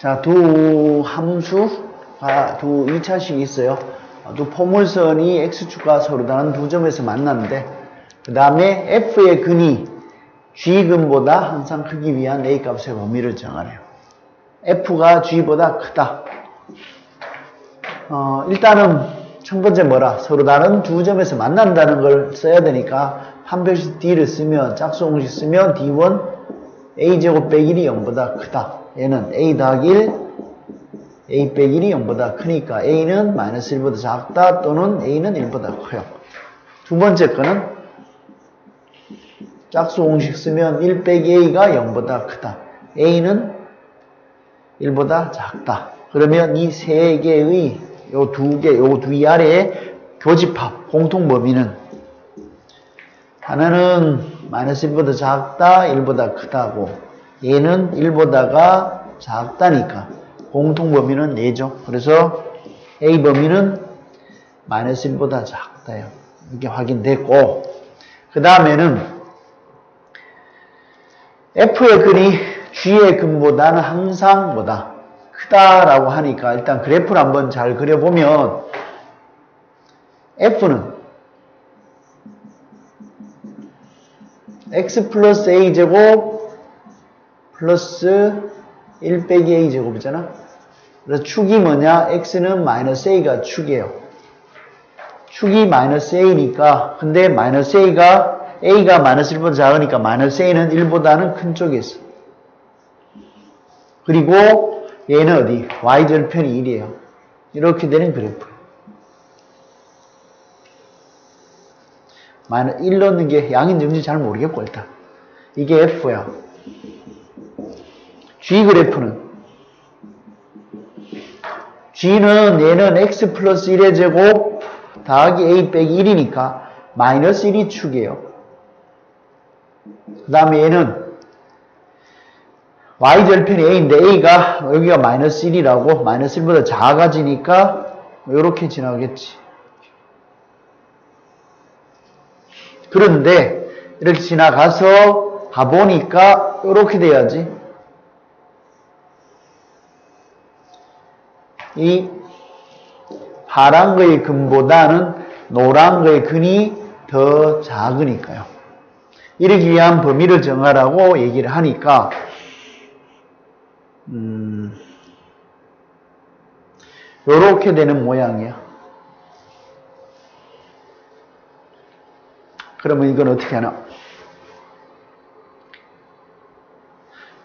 자, 두 함수가 두 2차식이 있어요. 어, 두 포물선이 x축과 서로 다른 두 점에서 만났는데 그 다음에 f의 근이 g근보다 항상 크기 위한 a 값의 범위를 정하래요. f가 g보다 크다. 어, 일단은 첫 번째 뭐라 서로 다른 두 점에서 만난다는 걸 써야 되니까 판별식 d를 쓰면 짝수 공식 쓰면 d1 a제곱 빼기 1이 0보다 크다. 얘는 a 더하기 1 a 빼기 1이 0보다 크니까 a는 마이너스 1보다 작다 또는 a는 1보다 커요. 두 번째 거는 짝수 공식 쓰면 1 빼기 a가 0보다 크다. a는 1보다 작다. 그러면 이 세 개의 요 두 개, 요두 위아래의 교집합, 공통 범위는 하나는 마이너스 1보다 작다, 1보다 크다고 얘는 1보다가 작다니까 공통 범위는 4죠. 그래서 A 범위는 마이너스 1보다 작다요. 이렇게 확인됐고 그 다음에는 F의 근이 G의 근보다는 항상 뭐다? 크다라고 하니까 일단 그래프를 한번 잘 그려보면 F는 x 플러스 a 제곱 플러스 1 빼기 a 제곱이잖아. 그래서 축이 뭐냐? x는 마이너스 a가 축이에요. 축이 마이너스 a니까 근데 마이너스 a가 a가 마이너스 1보다 작으니까 마이너스 a는 1보다는 큰 쪽에 있어. 그리고 얘는 어디? y절편이 1이에요. 이렇게 되는 그래프. 마이너스 1 넣는 게 양인지 뭔지 잘 모르겠고 일단 이게 F야 G 그래프는? G는 얘는 X 플러스 1의 제곱 더하기 A 빼기 1이니까 마이너스 1이 축이에요. 그 다음에 얘는 Y절편이 A인데 A가 여기가 마이너스 1이라고 마이너스 1보다 작아지니까 이렇게 지나겠지. 그런데 이렇게 지나가서 가보니까 이렇게 돼야지. 이 근보다는 노란 거의 근이 더 작으니까요. 이러기 위한 범위를 정하라고 얘기를 하니까 음, 요렇게 되는 모양이야. 그러면 이건 어떻게 하나?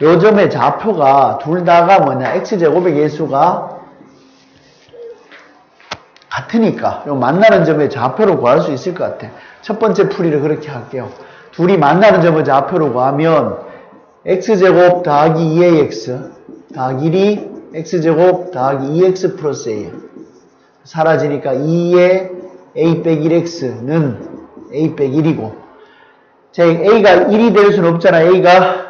요점의 좌표가 둘 다가 뭐냐? x제곱의 개수가 같으니까 요 만나는 점의 좌표를 구할 수 있을 것 같아. 첫 번째 풀이를 그렇게 할게요. 둘이 만나는 점의 좌표를 구하면 x제곱 더하기 2ax 더하기 1이 x제곱 더하기 2x 플러스 a. 사라지니까 2의 a 빼기 1x는 a 빼기 1이고. 자 a가 1이 될 수는 없잖아. a가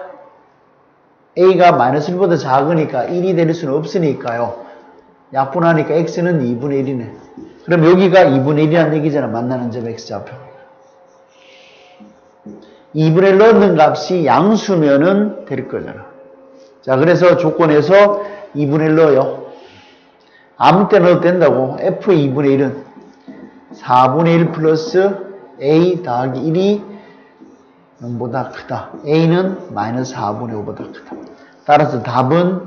a가 마이너스 1보다 작으니까 1이 될 수는 없으니까요. 약분하니까 x는 2분의 1이네 그럼 여기가 2분의 1이라는 얘기잖아. 만나는 점 x좌표 2분의 1 넣는 값이 양수면은 될 거잖아. 자 그래서 조건에서 2분의 1 넣어요. 아무 때 넣어도 된다고. F 2분의 1은 4분의 1 플러스 a 더하기 1이 0보다 크다. a는 마이너스 4분의 5보다 크다. 따라서 답은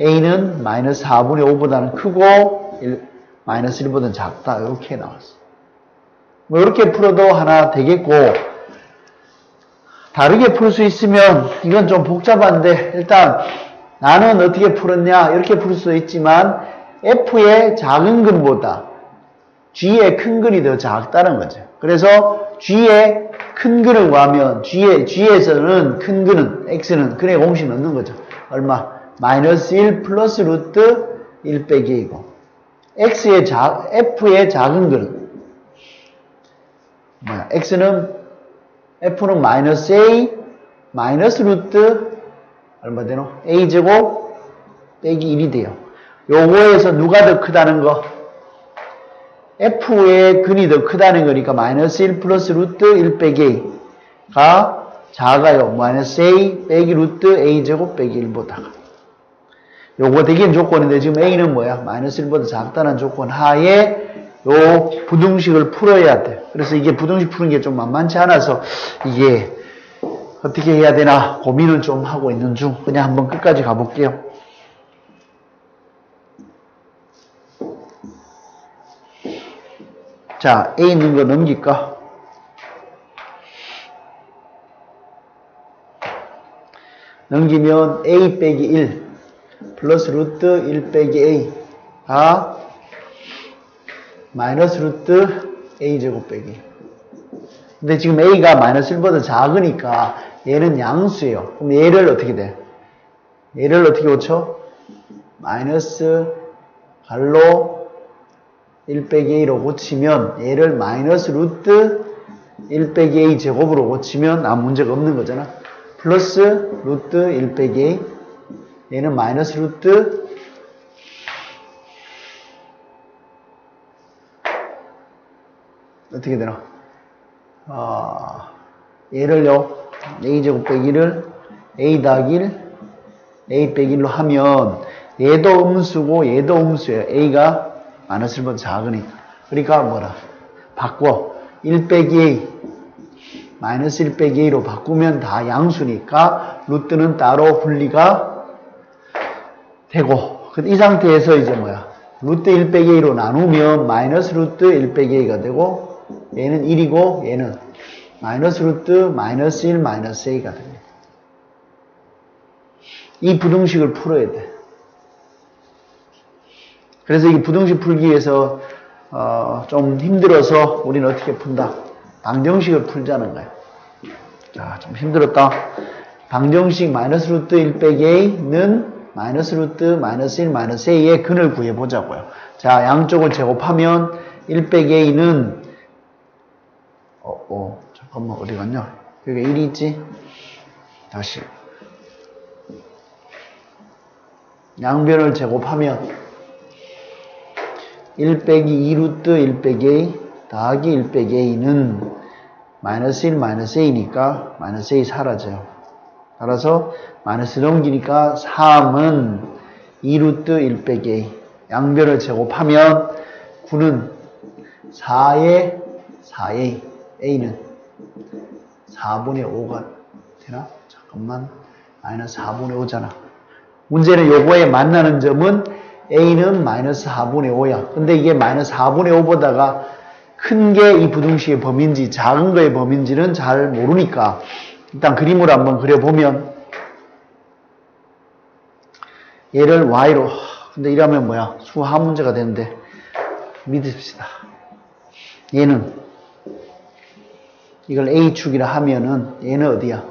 a는 마이너스 4분의 5보다는 크고 1, 마이너스 1보다는 작다. 이렇게 나왔어. 뭐 이렇게 풀어도 하나 되겠고 다르게 풀 수 있으면 이건 좀 복잡한데 일단 나는 어떻게 풀었냐 이렇게 풀 수 있지만 f의 작은 근보다 g의 큰 근이 더 작다는 거죠. 그래서 G의 큰 근을 구하면 G의, G에서는 큰 근은 X는 근의 공식 넣는 거죠. 얼마? 마이너스 1 플러스 루트 1 빼기 2고 X의 자, F의 작은 뭐야? X는 F는 마이너스 A 마이너스 루트 얼마 되노? A 제곱 빼기 1이 돼요. 요거에서 누가 더 크다는 거? f의 근이 더 크다는 거니까 마이너스 1 플러스 루트 1 빼기 a가 작아요. 마이너스 a 빼기 루트 a 제곱 빼기 1보다가. 요거 되긴 조건인데 지금 A는 뭐야? 마이너스 1보다 작다는 조건 하에 요 부등식을 풀어야 돼. 그래서 이게 부등식 푸는 게 좀 만만치 않아서 이게 어떻게 해야 되나 고민을 좀 하고 있는 중. 그냥 한번 끝까지 가볼게요. 자, A 있는 거 넘길까? 넘기면 A 빼기 1 플러스 루트 1 빼기 A. 아 마이너스 루트 A 제곱 빼기. 근데 지금 A가 마이너스 1보다 작으니까 얘는 양수예요. 그럼 얘를 어떻게 돼? 얘를 어떻게 고쳐? 마이너스 갈로 1 빼기 A로 고치면 얘를 마이너스 루트 1 빼기 A 제곱으로 고치면 아무 문제가 없는 거잖아. 플러스 루트 1 빼기 A 얘는 마이너스 루트 어떻게 되나? 아, 얘를요, a제곱 빼기를 a 더하기 1, a 빼기 1로 하면 얘도 음수고 얘도 음수예요. a가 마이너스 1보다 작으니까. 그러니까 뭐라? 바꿔. 1 빼기 a, 마이너스 1 빼기 a로 바꾸면 다 양수니까 루트는 따로 분리가 되고 그이 상태에서 이제 뭐야? 루트 1 빼기 a로 나누면 마이너스 루트 1 빼기 a가 되고 얘는 1이고 얘는 마이너스 루트 마이너스 1 마이너스 a가 됩니다. 이 부등식을 풀어야 돼. 그래서 이 부등식 풀기 위해서 어, 좀 힘들어서 우리는 어떻게 푼다? 방정식을 풀자는 거예요. 자, 좀 힘들었다. 방정식 마이너스 루트 1 빼기 a는 마이너스 루트 마이너스 1 마이너스 a의 근을 구해보자고요. 자, 양쪽을 제곱하면 1 빼기 a는 어, 어, 잠깐만 어디 갔냐? 여기 1이 있지? 다시 양변을 제곱하면 1 빼기 2 루트 1 빼기 a 더하기 1 빼기 a는 마이너스 1 마이너스 a니까 마이너스 a 사라져요. 따라서 마이너스 넘기니까 3은 2 루트 1 빼기 양변을 제곱하면 9는 4의 4a a는 4분의 5가 되나? 잠깐만 마이너스 4분의 5잖아. 문제는 요거에 만나는 점은 a는 마이너스 4분의 5야. 근데 이게 마이너스 4분의 5보다가 큰 게 이 부등식의 범위인지 작은 거의 범위인지는 잘 모르니까 일단 그림으로 한번 그려보면 얘를 y로 근데 이러면 뭐야? 수학 문제가 되는데 믿읍시다. 얘는 이걸 a축이라 하면은 얘는 어디야?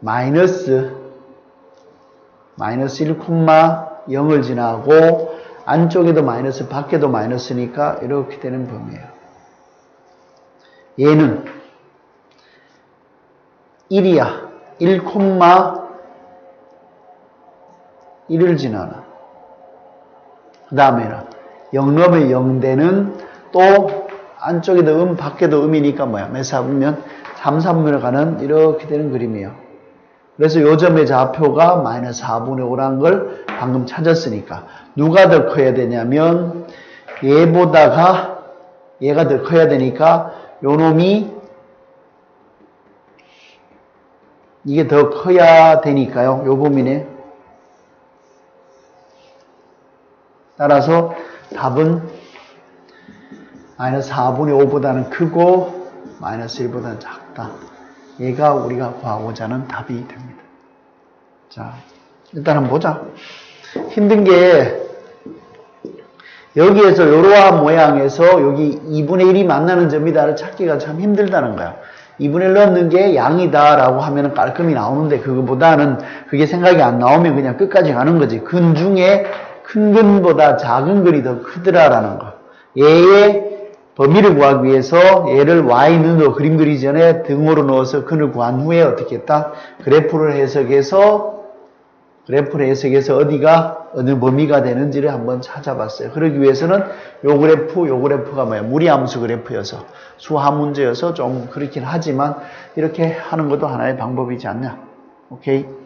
마이너스 마이너스 1,0을 지나고 안쪽에도 마이너스 밖에도 마이너스니까 이렇게 되는 범위예요. 얘는 1이야. 1, 1을 지나나. 그 다음에는 0 넘에 0 되는 또 안쪽에도 음, 밖에도 음이니까 뭐야? 몇 사분면 3, 3분을 가는 이렇게 되는 그림이에요. 그래서 요점의 좌표가 마이너스 4분의 5라는 걸 방금 찾았으니까 누가 더 커야 되냐면 얘보다가 얘가 더 커야 되니까 요 놈이 이게 더 커야 되니까요. 요 범위네. 따라서 답은 마이너스 4분의 5보다는 크고 마이너스 1보다는 작다. 얘가 우리가 구하고자 하는 답이 됩니다. 자, 일단 한번 보자. 힘든 게 여기에서 이러한 모양에서 여기 2분의 1이 만나는 점이다를 찾기가 참 힘들다는 거야. 2분의 1 넣는 게 양이다라고 하면 깔끔히 나오는데 그거보다는 그게 생각이 안 나오면 그냥 끝까지 가는 거지. 근 중에 큰 근보다 작은 근이 더 크더라라는 거. 얘의 범위를 구하기 위해서 얘를 y는으로 그림 그리기 전에 등호로 넣어서 근을 구한 후에 어떻게 했다? 그래프를 해석해서 그래프를 해석해서 어디가 어느 범위가 되는지를 한번 찾아봤어요. 그러기 위해서는 요 그래프, 요 그래프가 뭐야? 무리함수 그래프여서 수학 문제여서 좀 그렇긴 하지만 이렇게 하는 것도 하나의 방법이지 않냐? 오케이?